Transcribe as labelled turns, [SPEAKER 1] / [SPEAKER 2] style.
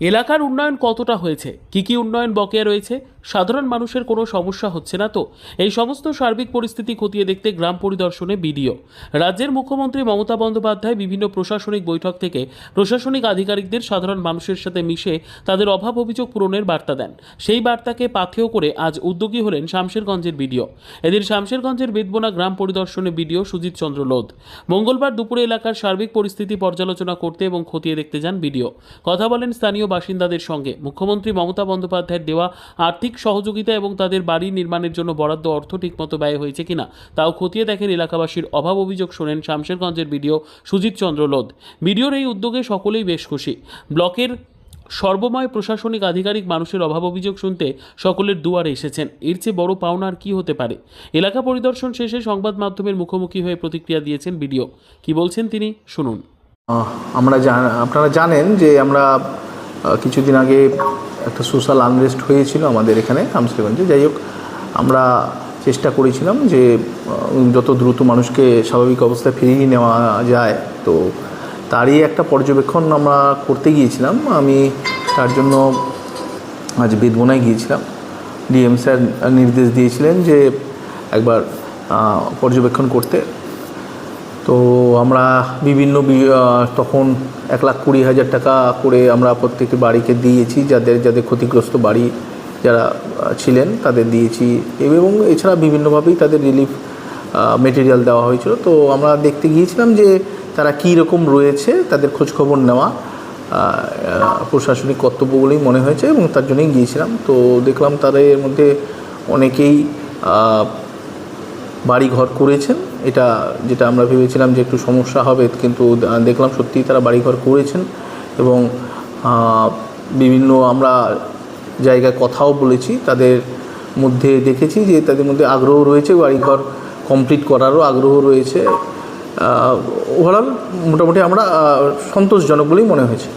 [SPEAKER 1] এলাকার উন্নয়ন কতটা হয়েছে? কি কি উন্নয়ন বকেয়া রয়েছে? সাধারণ মানুষের কোনো সমস্যা হচ্ছে না তো? এই সমস্ত সার্বিক পরিস্থিতি খতিয়ে দেখতে গ্রাম পরিদর্শনে বিডিও। রাজ্যের মুখ্যমন্ত্রী মমতা বন্দ্যোপাধ্যায় বিভিন্ন প্রশাসনিক বৈঠক থেকে প্রশাসনিক আধিকারিকদের সাধারণ মানুষের সাথে মিশে তাদের অভাব অভিযোগ পূরণের বার্তা দেন। সেই বার্তাকে পাথেয় করে আজ উদ্যোগী হলেন শামশেরগঞ্জের বিডিও। এদিন শামশেরগঞ্জের বেদবোনা গ্রাম পরিদর্শনে বিডিও সুজিত চন্দ্র লোধ। মঙ্গলবার দুপুরে এলাকার সার্বিক পরিস্থিতি পর্যালোচনা করতে এবং খতিয়ে দেখতে যান বিডিও। কথা বলেন স্থানীয় বাসিন্দাদের সঙ্গে। মুখ্যমন্ত্রী মমতা বন্দ্যোপাধ্যায়ের দেওয়া আর্থিক সহযোগিতা এবং তাদের বাড়ি নির্মাণের জন্য বরাদ্দ অর্থ ঠিকমতো ব্যয় হয়েছে কিনা তাও খতিয়ে দেখেন এলাকাবাসীর অভাব অভিযোগ শোনেন শামশেরগঞ্জের বিডিও সুজিত চন্দ্র লোধ। বিডিওর এই উদ্যোগে সকলেই বেশ খুশি। ব্লকের সর্বময় প্রশাসনিক আধিকারিক মানুষের অভাব অভিযোগ শুনতে সকলের দুয়ারে এসেছেন। এর চেয়ে বড় পাওনা আর কি হতে পারে? এলাকা পরিদর্শন শেষে সংবাদ মাধ্যমের মুখোমুখি হয়ে প্রতিক্রিয়া দিয়েছেন বিডিও। কি বলছেন তিনি? শুনুন।
[SPEAKER 2] আমরা আপনারা জানেন যে আমরা কিছুদিন আগে একটা সোশ্যাল আনরেস্ট হয়েছিল আমাদের এখানে হামসেগঞ্জে যাই হোক, আমরা চেষ্টা করেছিলাম যে যত দ্রুত মানুষকে স্বাভাবিক অবস্থায় ফিরিয়ে নেওয়া যায়। তো তারই একটা পর্যবেক্ষণ আমরা করতে গিয়েছিলাম। আমি তার জন্য আজ বেদবনায় গিয়েছিলাম। ডিএম স্যার নির্দেশ দিয়েছিলেন যে, একবার পর্যবেক্ষণ করতে। তো আমরা বিভিন্ন তখন এক লাখ কুড়ি হাজার টাকা করে আমরা প্রত্যেকটি বাড়িকে দিয়েছি, যাদের যাদের ক্ষতিগ্রস্ত বাড়ি যারা ছিলেন তাদের দিয়েছি। এবং এছাড়া বিভিন্নভাবেই তাদের রিলিফ মেটেরিয়াল দেওয়া হয়েছিল। তো আমরা দেখতে গিয়েছিলাম যে তারা কী রকম রয়েছে, তাদের খোঁজখবর নেওয়া প্রশাসনিক কর্তব্য বলেই মনে হয়েছে এবং তার জন্যই গিয়েছিলাম। তো দেখলাম তাদের মধ্যে অনেকেই বাড়ি ঘর করেছেন। এটা যেটা আমরা ভেবেছিলাম যে একটু সমস্যা হবে, কিন্তু দেখলাম সত্যিই তারা বাড়ি ঘর করেছেন এবং বিভিন্ন আমরা জায়গায় কথাও বলেছি, তাদের মধ্যে দেখেছি যে তাদের মধ্যে আগ্রহ রয়েছে বাড়িঘর কমপ্লিট করারও আগ্রহ রয়েছে। ওভারঅল মোটামুটি আমরা সন্তোষজনক বলেই মনে হয়েছে।